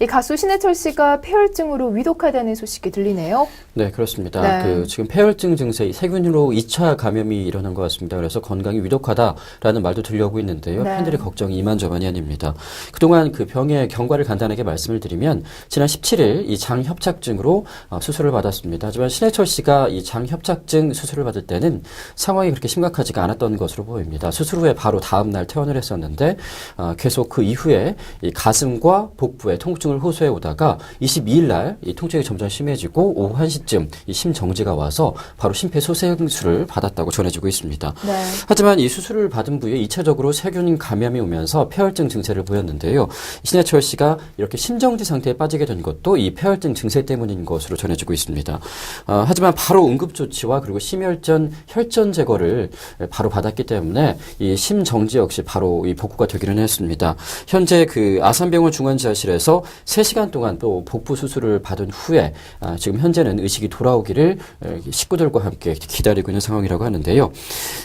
이 가수 신해철 씨가 폐혈증으로 위독하다는 소식이 들리네요. 네, 그렇습니다. 네. 그 지금 폐혈증 증세, 세균으로 2차 감염이 일어난 것 같습니다. 그래서 건강이 위독하다라는 말도 들려오고 있는데요. 네. 팬들의 걱정이 이만저만이 아닙니다. 그동안 그 병의 경과를 간단하게 말씀을 드리면 지난 17일 이 장협착증으로 어, 수술을 받았습니다. 하지만 신해철 씨가 이 장협착증 수술을 받을 때는 상황이 그렇게 심각하지가 않았던 것으로 보입니다. 수술 후에 바로 다음 날 퇴원을 했었는데 어, 계속 그 이후에 이 가슴과 복부에 통증 을 호소해 오다가 22일 날 이 통증이 점점 심해지고 오후 1시쯤 이 심정지가 와서 바로 심폐소생술을 받았다고 전해지고 있습니다. 네. 하지만 이 수술을 받은 부위에 2차적으로 세균 감염이 오면서 폐혈증 증세를 보였는데요. 신해철 씨가 이렇게 심정지 상태에 빠지게 된 것도 이 폐혈증 증세 때문인 것으로 전해지고 있습니다. 어, 하지만 바로 응급조치와 그리고 심혈전 혈전 제거를 바로 받았기 때문에 이 심정지 역시 바로 이 복구가 되기는 했습니다. 현재 그 아산병원 중환자실에서 3시간 동안 또 복부 수술을 받은 후에 아, 지금 현재는 의식이 돌아오기를 에, 식구들과 함께 기다리고 있는 상황이라고 하는데요.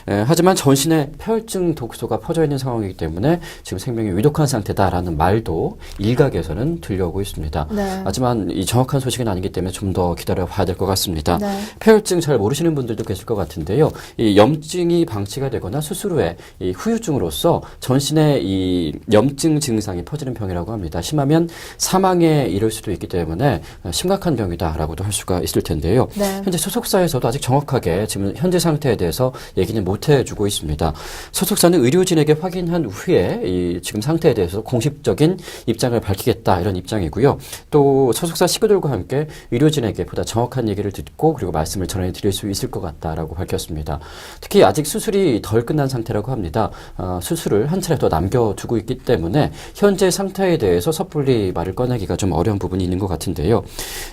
에, 하지만 전신에 폐혈증 독소가 퍼져 있는 상황이기 때문에 지금 생명이 위독한 상태다라는 말도 일각에서는 들려오고 있습니다. 네. 하지만 이 정확한 소식은 아니기 때문에 좀 더 기다려 봐야 될 것 같습니다. 네. 폐혈증 잘 모르시는 분들도 계실 것 같은데요. 이 염증이 방치가 되거나 수술 후에 이 후유증으로서 전신에 이 염증 증상이 퍼지는 병이라고 합니다. 심하면 사망에 이를 수도 있기 때문에 심각한 병이다라고도 할 수가 있을 텐데요. 네. 현재 소속사에서도 아직 정확하게 지금 현재 상태에 대해서 얘기는 못 해주고 있습니다. 소속사는 의료진에게 확인한 후에 이 지금 상태에 대해서 공식적인 입장을 밝히겠다 이런 입장이고요. 또 소속사 식구들과 함께 의료진에게 보다 정확한 얘기를 듣고 그리고 말씀을 전해 드릴 수 있을 것 같다라고 밝혔습니다. 특히 아직 수술이 덜 끝난 상태라고 합니다. 어, 수술을 한 차례 더 남겨두고 있기 때문에 현재 상태에 대해서 섣불리 말을 꺼내기가 좀 어려운 부분이 있는 것 같은데요.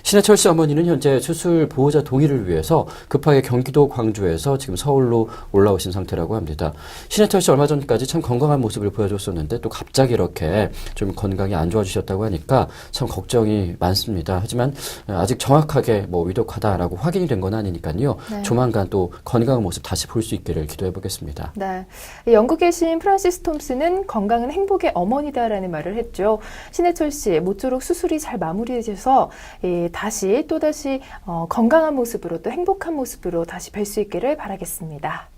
신해철 씨 어머니는 현재 수술 보호자 동의를 위해서 급하게 경기도 광주에서 지금 서울로 올라오신 상태라고 합니다. 신해철 씨 얼마 전까지 참 건강한 모습을 보여줬었는데 또 갑자기 이렇게 좀 건강이 안 좋아지셨다고 하니까 참 걱정이 많습니다. 하지만 아직 정확하게 뭐 위독하다라고 확인이 된 건 아니니까요. 네. 조만간 또 건강한 모습 다시 볼 수 있기를 기도해 보겠습니다. 네. 이 영국에 계신 프란시스 톰스는 건강은 행복의 어머니다라는 말을 했죠. 신해철 씨 모쪼록 수술이 잘 마무리돼서 이 다시 또 다시 어, 건강한 모습으로 또 행복한 모습으로 다시 뵐 수 있기를 바라겠습니다.